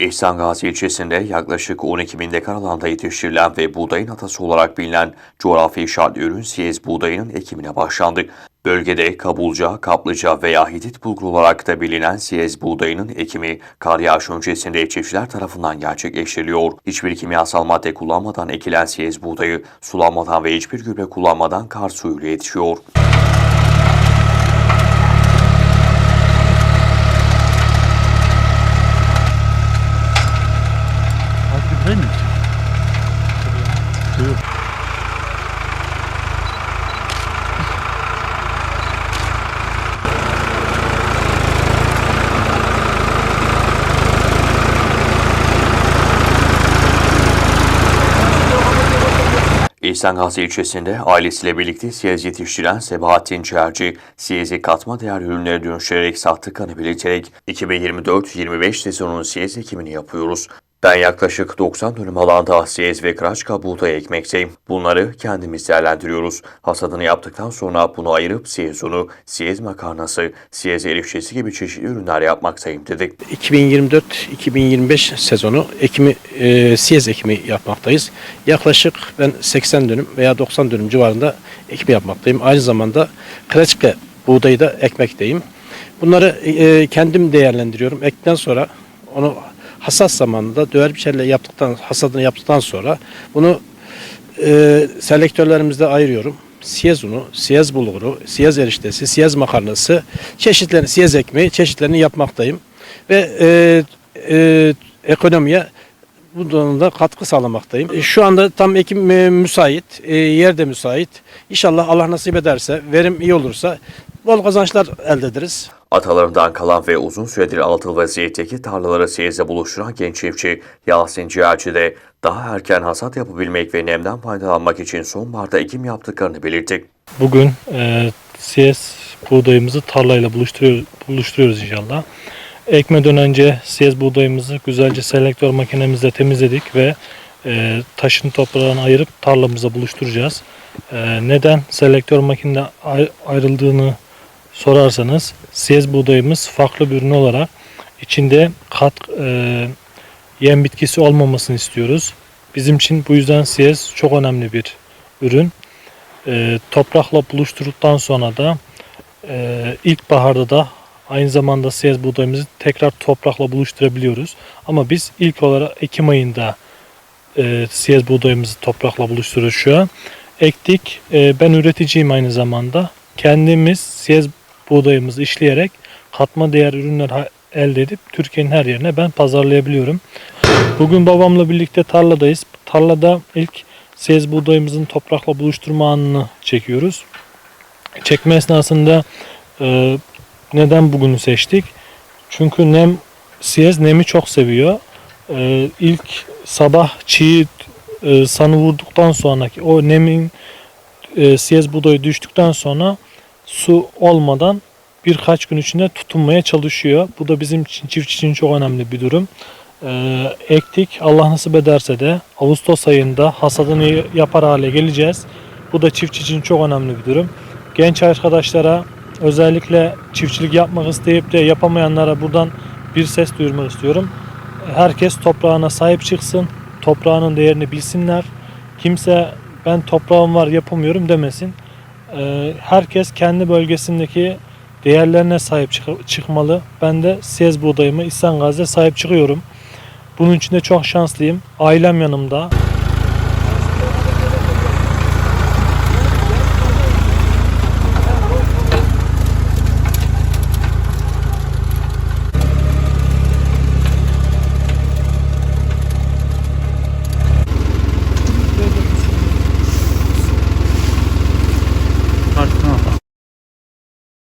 İhsan Gazi ilçesinde yaklaşık 12 bin dekar alanda yetiştirilen ve buğdayın atası olarak bilinen coğrafi şartlı ürün siyez buğdayının ekimine başlandı. Bölgede kabulca, kaplıca veya hidit bulgur olarak da bilinen siyez buğdayının ekimi kar yağışı öncesinde çiftçiler tarafından gerçekleştiriliyor. Hiçbir kimyasal madde kullanmadan ekilen siyez buğdayı sulanmadan ve hiçbir gübre kullanmadan kar suyuyla yetişiyor. İhsan Gazi ilçesinde ailesiyle birlikte siyez yetiştiren Sebahattin Ciğerci, siyezi katma değer ürünlere dönüştürerek sattıklarını belirterek 2024-25 sezonunun siyez ekimini yapıyoruz. Ben yaklaşık 90 dönüm alanda siyez ve kıraçka buğday ekmekteyim. Bunları kendimiz değerlendiriyoruz. Hasadını yaptıktan sonra bunu ayırıp siyez unu, siyez makarnası, siyez eriştesi gibi çeşitli ürünler yapmaktayım dedi. 2024-2025 sezonu ekimi, e, siyez ekimi yapmaktayız. Yaklaşık ben 80 dönüm veya 90 dönüm civarında ekim yapmaktayım. Aynı zamanda kreçke buğdayı da ekmekteyim. Bunları e, kendim değerlendiriyorum. Ekten sonra onu hasat zamanında döver biçerle yaptıktan, hasadını yaptıktan sonra bunu e, selektörlerimizde ayırıyorum. Siyez unu, siyez bulguru, siyez eriştesi, siyez makarnası, çeşitlerini, siyez ekmeği çeşitlerini yapmaktayım. Ve e, e, ekonomiye bu konuda katkı sağlamaktayım. E, Şu anda tam ekim e, müsait, e, yer de müsait. İnşallah Allah nasip ederse, verim iyi olursa bol kazançlar elde ederiz. Atalarından kalan ve uzun süredir altıl vaziyetteki tarlaları siyezle buluşturan genç çiftçi Yasin Ciğerci de daha erken hasat yapabilmek ve nemden faydalanmak için sonbaharda ekim yaptıklarını belirtti. Bugün e, CS buğdayımızı tarlayla buluşturuyoruz, buluşturuyoruz inşallah. Ekmeden önce CS buğdayımızı güzelce selektör makinemizle temizledik ve e, taşın toprağını ayırıp tarlamıza buluşturacağız. E, neden selektör makinede ay- ayrıldığını sorarsanız CS buğdayımız farklı bir ürün olarak içinde kat e, yem bitkisi olmamasını istiyoruz. Bizim için bu yüzden CS çok önemli bir ürün. E, toprakla buluşturduktan sonra da e, ilkbaharda da aynı zamanda siyaz buğdayımızı tekrar toprakla buluşturabiliyoruz. Ama biz ilk olarak Ekim ayında e, siyaz buğdayımızı toprakla buluşturuyoruz şu an. Ektik. E, ben üreticiyim aynı zamanda. Kendimiz siyaz buğdayımızı işleyerek katma değer ürünler elde edip Türkiye'nin her yerine ben pazarlayabiliyorum. Bugün babamla birlikte tarladayız. Tarlada ilk siyaz buğdayımızın toprakla buluşturma anını çekiyoruz. Çekme esnasında e, neden bugünü seçtik? Çünkü nem siyez nemi çok seviyor. E, ilk sabah çiğ e, sanı vurduktan sonraki o nemin e, siyez buğdayı düştükten sonra su olmadan birkaç gün içinde tutunmaya çalışıyor. Bu da bizim için çiftçi için çok önemli bir durum. E, ektik. Allah nasip ederse de Ağustos ayında hasadını yapar hale geleceğiz. Bu da çiftçi için çok önemli bir durum. Genç arkadaşlara özellikle çiftçilik yapmak isteyip de yapamayanlara buradan bir ses duyurmak istiyorum. Herkes toprağına sahip çıksın. Toprağının değerini bilsinler. Kimse ben toprağım var yapamıyorum demesin. Ee, Herkes kendi bölgesindeki değerlerine sahip çık- çıkmalı. Ben de Siyez buğdayımı İhsan Gazi'ye sahip çıkıyorum. Bunun için de çok şanslıyım. Ailem yanımda.